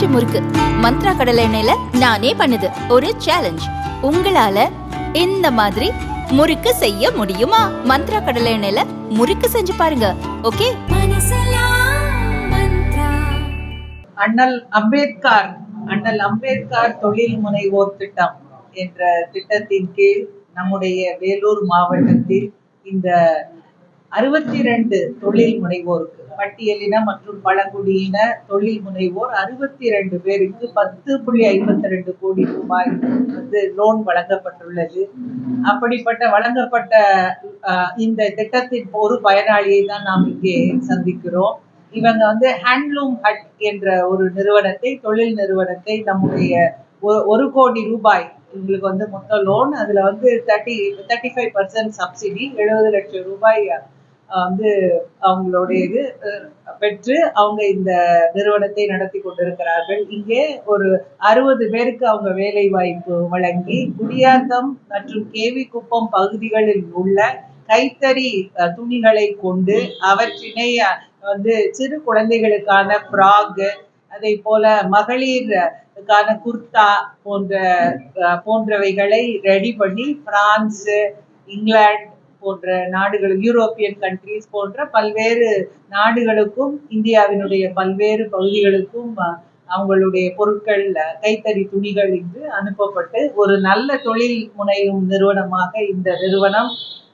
பஞ்சு முறுக்கு. மந்த்ரா கடலை எண்ணெயில நானே பண்ணுது. ஒரு சேலஞ்ச் உங்களால இந்த மாதிரி முறுக்கு செய்ய முடியுமா? மந்த்ரா கடலை எண்ணெயில முறுக்கு செஞ்சு பாருங்க. ஓகே? அண்ணல் அம்பேத்கர் அண்ணல் அம்பேத்கர் தொழில் முனைவோர் திட்டம் என்ற திட்டத்தின் கீழ் நம்முடைய வேலூர் மாவட்டத்தில் இந்த அறுபத்தி ரெண்டு தொழில் முனைவோருக்கு பட்டியலின மற்றும் பழங்குடியின தொழில் முனைவோர் அறுபத்தி ரெண்டு பேருக்கு பத்து புள்ளி ஐம்பத்தி ரெண்டு கோடி ரூபாய் வந்து லோன் வழங்கப்பட்டுள்ளது. அப்படிப்பட்ட வழங்கப்பட்ட இந்த திட்டத்தின் ஒரு பயனாளியை தான் நாம் இங்கே சந்திக்கிறோம். இவங்க வந்து ஹேண்ட்லூம் ஹட் என்ற ஒரு நிறுவனத்தை தொழில் நிறுவனத்தை நம்முடைய ஒ- ஒரு கோடி ரூபாய் இவங்களுக்கு வந்து மொத்த லோன் அதுல வந்து thirty thirty five percent subsidy எழுபது லட்சம் ரூபாய் வந்து அவங்களுடைய இது பெற்று அவங்க இந்த நிறுவனத்தை நடத்தி கொண்டிருக்கிறார்கள். இங்கே ஒரு அறுபது பேருக்கு அவங்க வேலை வாய்ப்பு வழங்கி குடியாத்தம் மற்றும் கேவி குப்பம் பகுதிகளில் உள்ள கைத்தறி துணிகளை கொண்டு அவற்றினை வந்து சிறு குழந்தைகளுக்கான ஃப்ராக் அதே போல மகளிருக்கான குர்தா போன்ற போன்றவைகளை ரெடி பண்ணி பிரான்ஸ் இங்கிலாந்து போன்ற நாடுகள் யூரோப்பியன் கண்ட்ரிஸ் போன்ற பல்வேறு நாடுகளுக்கும் இந்தியாவினுடைய பல்வேறு பகுதிகளுக்கும் அவங்களுடைய பொருட்கள் கைத்தறி துணிகள் இங்கு அனுப்பப்பட்டு ஒரு நல்ல தொழில் முனையும் நிறுவனமாக இந்த நிறுவனம்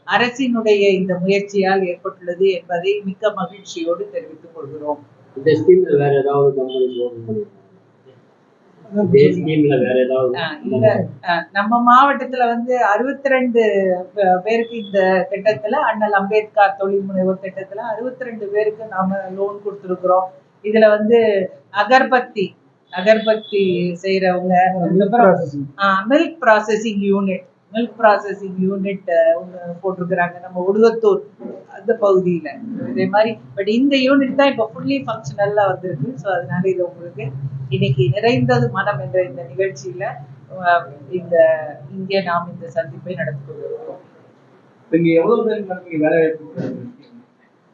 அரசினுடைய இந்த முயற்சியால் ஏற்பட்டுள்ளது என்பதை மிக்க மகிழ்ச்சியோடு தெரிவித்துக் கொள்கிறோம். இந்த ஸ்கீம்ல வேற ஏதாவது கம்பெனி லோன் இதே ஸ்கீம்ல வேற ஏதாவது அஹ் இந்த அஹ், நம்ம மாவட்டத்துல வந்து அறுபத்தி ரெண்டு பேருக்கு இந்த திட்டத்துல அண்ணல் அம்பேத்கர் தொழில் முனைவோர் திட்டத்துல அறுபத்தி ரெண்டு பேருக்கு நாம லோன் கொடுத்துருக்குறோம். இதுல வந்து அகர்பத்தி அகர்பத்தி செய்யறவங்க milk processing unit milk processing unit ஒன்று போட்டிருக்கிறாங்க. நம்ம உடுவத்தூர் அந்த பகுதியில. இதே மாதிரி பட் இந்த யூனிட் தான் இப்போ ஃபுல்லி ஃபங்க்ஷனல்ல வந்திருக்கு. ஸோ அதனால இது உங்களுக்கு இன்னைக்கு நிறைந்தது மனம் என்ற இந்த நிகழ்ச்சியில இந்த இங்கே நாம் இந்த சந்திப்பை நடத்தி கொண்டிருக்கிறோம்?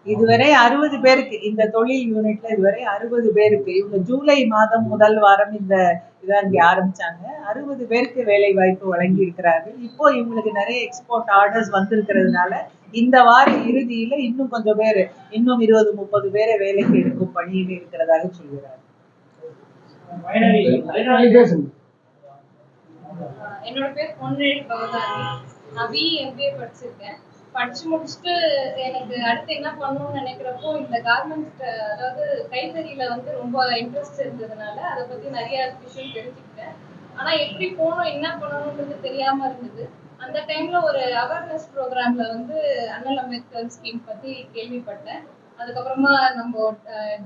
இதுவரை அறுபது பேருக்கு இந்த தொழில் யூனிட்ல இதுவரை அறுபது பேருக்கு இவங்க ஜூலை மாதம் முதல் வாரம் இந்த இதை இங்கே ஆரம்பிச்சாங்க. அறுபது பேருக்கு வேலை வாய்ப்பு வழங்கி இருக்கிறார்கள். இப்போ இவங்களுக்கு நிறைய எக்ஸ்போர்ட் ஆர்டர்ஸ் வந்திருக்கிறதுனால இந்த வார இறுதியில இன்னும் கொஞ்சம் பேர் இன்னும் இருபது முப்பது பேரை வேலைக்கு எடுக்கும் பணியில் இருக்கிறதாக சொல்கிறார் என்னோட பேர் பொன்னழி பவதாரி நான் பிஇ எம்பிஏ படிச்சிருக்கேன். படிச்சு முடிச்சுட்டு எனக்கு அடுத்து என்ன பண்ணணும்னு நினைக்கிறப்போ இந்த கார்மெண்ட்ஸ் அதாவது கைத்தறியில வந்து ரொம்ப இன்ட்ரெஸ்ட் இருந்ததுனால அதை பத்தி நிறைய விஷயம் தெரிஞ்சுக்கிட்டேன். ஆனா எப்படி போகணும் என்ன பண்ணணும்ன்றது தெரியாம இருந்தது. அந்த டைம்ல ஒரு அவேர்னஸ் ப்ரோக்ராம்ல வந்து அண்ணல் அம்பேத்கர் ஸ்கீம் பத்தி கேள்விப்பட்டேன். அதுக்கப்புறமா நம்ம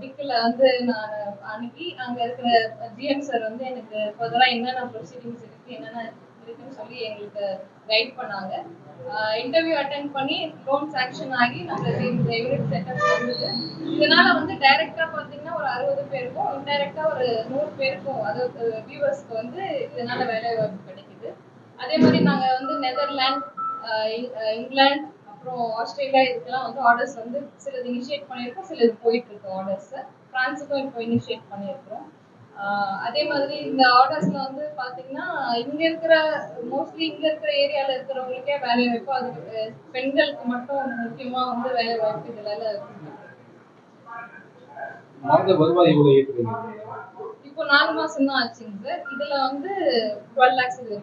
டிக்கில் வந்து நான் அனுப்பி அங்கே இருக்கிற ஜிஎம் சார் வந்து எனக்கு ஃபர்தராக என்னென்ன ப்ரொசீடிங்ஸ் இருக்கு என்னென்ன இருக்குன்னு சொல்லி எங்களுக்கு கைட் பண்ணாங்க. இன்டர்வியூ அட்டென்ட் பண்ணி லோன் சாங்ஷன் ஆகி நம்மளுக்கு இந்த யூனிட் செட்டப் இருந்தது இதனால வந்து டைரக்டா பாத்தீங்கன்னா ஒரு அறுபது பேருக்கும் இன்டைரக்டா ஒரு நூறு பேருக்கும் அதாவது வியூவர்ஸ்க்கு வந்து இதனால வேலை வாய்ப்பு கிடைக்குது. அதே மாதிரி நாங்க வந்து நெதர்லாந்து இங்கிலாந்து அப்புறம் ஆஸ்திரேலியா இதுக்கெல்லாம் வந்து ஆர்டர்ஸ் வந்து சிலது இனிஷியேட் பண்ணியிருக்கோம் சிலது போயிட்டு இருக்கு ஆர்டர்ஸ் பிரான்ஸுக்கும் இப்போ இனிஷியேட் பண்ணியிருக்கிறோம். அதே மாதிரி இந்த ஆர்டர்ஸ்ல வந்து பாத்தீங்கன்னா இங்க இருக்கிற மோஸ்ட்லி இங்க இருக்கிற ஏரியால இருக்கிறவங்களுக்கே வேலை வாய்ப்பு அது பெண்களுக்கு மட்டும் முக்கியமா வந்து வேலை வாய்ப்பு ஏற்றுறீங்க இப்போ நாலு மாசம் தான் ஆச்சுங்க சார். இதுல வந்து டுவெல் லேக்ஸ் இது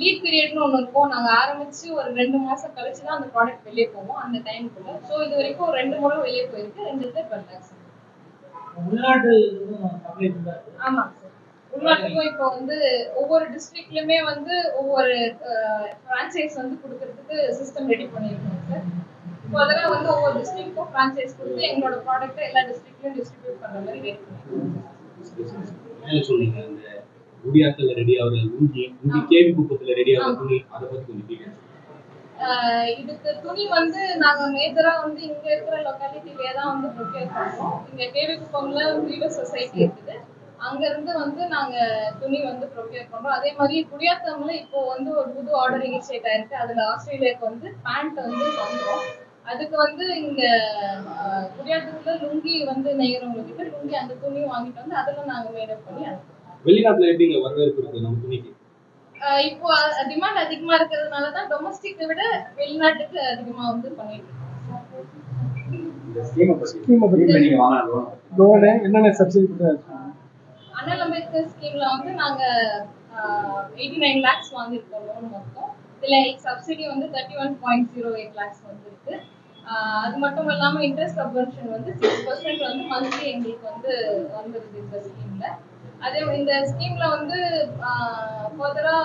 லீட் பீரியட்னு ஒன்று இருக்கும். நாங்கள் ஆரம்பிச்சு ஒரு ரெண்டு மாசம் கழிச்சு தான் அந்த ப்ராடக்ட் வெளியே போவோம் அந்த டைமுக்குள்ள ஸோ இது வரைக்கும் ஒரு ரெண்டு முறை வெளியே போயிருக்கு ரெண்டு டுவெல் லேக்ஸ் உள்நாட்டு சப்ளை பண்றாரு ஆமாங்க சார் உள்நாட்டுக்கும் இப்போ வந்து ஒவ்வொரு டிஸ்ட்ரிக்ட்லயுமே வந்து ஒவ்வொரு ஃப்ரான்ச்சைஸ் வந்து கொடுக்கறதுக்கு சிஸ்டம் ரெடி பண்ணியிருக்கோம் சார். இப்போ அதெல்லாம் வந்து ஒவ்வொரு டிஸ்ட்ரிக்ட்க்கும் ஃப்ரான்ச்சைஸ் கொடுத்து எங்களோட ப்ராடக்ட்டை எல்லா டிஸ்ட்ரிக்ட்லயும் டிஸ்ட்ரிபியூட் பண்ற மாதிரி ரெடி பண்ணியிருக்கோம். குடியாத்தல ரெடி ஆகுற இஞ்சி இஞ்சி கேவி குப்பத்துல ரெடி ஆகுற துணி அதை பத்தி கொஞ்சம் ஆஹ் இதுக்கு துணி வந்து நாங்க மேஜரா வந்து இங்க இருக்கிற லொக்காலிட்டிலேயே தான் வந்து ப்ரொக்யூர் பண்றோம். இங்க கேவிக்குப்பம்ல வீவர் சொசைட்டி இருக்குது. அங்க இருந்து வந்து நாங்க துணி வந்து ப்ரொக்யூர் பண்றோம். அதே மாதிரி குடியாத்தம்ல இப்போ வந்து ஒரு புது ஆர்டர் இனிஷியேட் ஆயிருக்கு. அதுல ஆஸ்திரேலியாவுக்கு வந்து பேண்ட் வந்து வந்துரும் அதுக்கு வந்து இங்க குடியாத்தத்துல லுங்கி வந்து நெய்யறவங்க கிட்ட லுங்கி அந்த துணியும் வாங்கிட்டு வந்து அதெல்லாம் நாங்க மேடப் பண்ணி அனுப்புறோம். வெளிநாட்டுல எப்படிங்க வரவேற்பு இருக்கு நம்ம துணிக்கு? இப்போ டிமாண்ட் அதிகமா இருக்கிறதுனால தான் டொமஸ்டிக்கை விட வெளிநாட்டுக்கு அதிகமா வந்து பண்ணிட்டு இருக்கோம். இந்த ஸ்கீமை பத்தி ஸ்கீமை பத்தி நீங்க வாங்கலாம் லோனு என்னென்ன சப்சிடி கொடுத்தா அண்ணல் அம்பேத்கர் ஸ்கீம்ல வந்து நாங்க எயிட்டி நைன் லேக்ஸ் வாங்கியிருக்கோம் லோன் மொத்தம். இதுல சப்சிடி வந்து thirty one point zero eight lakhs வந்துருக்கு அது மட்டும் இல்லாம இன்ட்ரெஸ்ட் சப்வென்ஷன் வந்து சிக்ஸ் பர்சன்ட் வந்து மந்த்லி எங்களுக்கு வந்து வந்துருது இந்த ஸ்கீம்ல அதே இந்த ஸ்கீம்ல வந்து ஃபர்தரா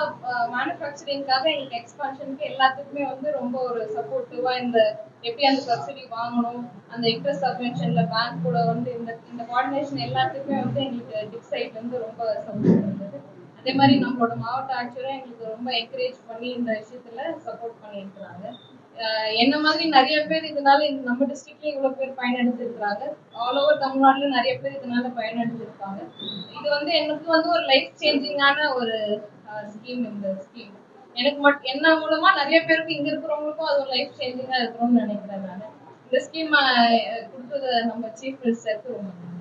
மேனுஃபேக்சரிங்காக எங்களுக்கு எக்ஸ்பான்ஷனுக்கு எல்லாத்துக்குமே வந்து ரொம்ப ஒரு சப்போர்ட்டிவா இந்த எப்படி அந்த சப்சிடி வாங்கணும் அந்த இன்ட்ரெஸ்ட் சப்வென்ஷன்ல பேங்க் கூட வந்து இந்த இந்த கோஆர்டினேஷன் எல்லாத்துக்குமே வந்து எங்களுக்கு டிக் சைட்ல வந்து ரொம்ப சப்போர்ட் இருந்தது. அதே மாதிரி நம்மளோட மாவட்ட ஆட்சியரும் எங்களுக்கு ரொம்ப என்கரேஜ் பண்ணி இந்த விஷயத்துல சப்போர்ட் பண்ணியிருக்கிறாங்க. என்ன மாதிரி நிறைய பேர் இதனால நம்ம டிஸ்ட்ரிக்ட்ல இவ்வளவு பேர் பயனடைஞ்சிருக்கிறாங்க. ஆல் ஓவர் தமிழ்நாட்டுல நிறைய பேர் இதனால பயனடைஞ்சிருக்காங்க. இது வந்து எனக்கு வந்து ஒரு லைஃப் சேஞ்சிங்கான ஒரு ஸ்கீம் இந்த ஸ்கீம் எனக்கு மட்டும் என்ன மூலமா நிறைய பேருக்கு இங்க இருக்கிறவங்களுக்கும் அது ஒரு லைஃப் சேஞ்சிங்கா இருக்கணும்னு நினைக்கிறேன் நான். இந்த ஸ்கீம் கொடுத்தது நம்ம சீஃப் மினிஸ்டருக்கு ரொம்ப நன்றி.